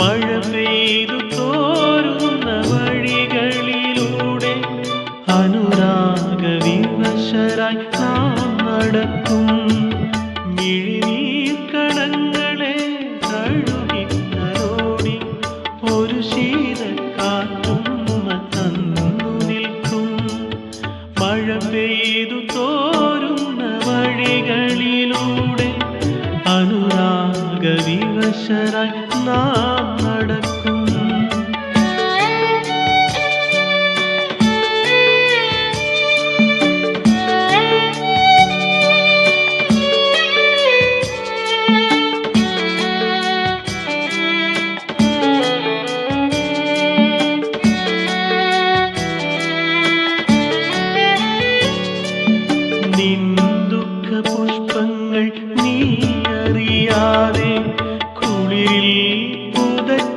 മഴ പെയ്തു തോരുന്ന വഴികളിലൂടെ അനുരാഗ വിവശരായി നാം നടക്കും. മിഴിനീർക്കടങ്ങളെ തഴുകിക്കലോടി ഒരു ശീത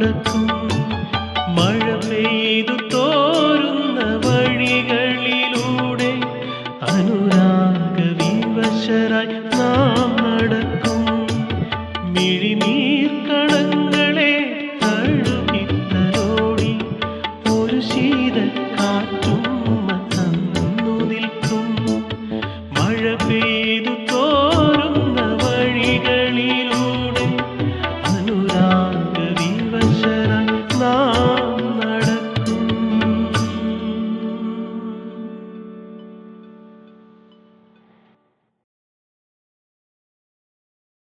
നടക്കും. മഴ പെയ്തു തോരുന്ന വഴികളിലൂടെ അനുരാഗ വിവശരായി നാം നടക്കും. മിഴി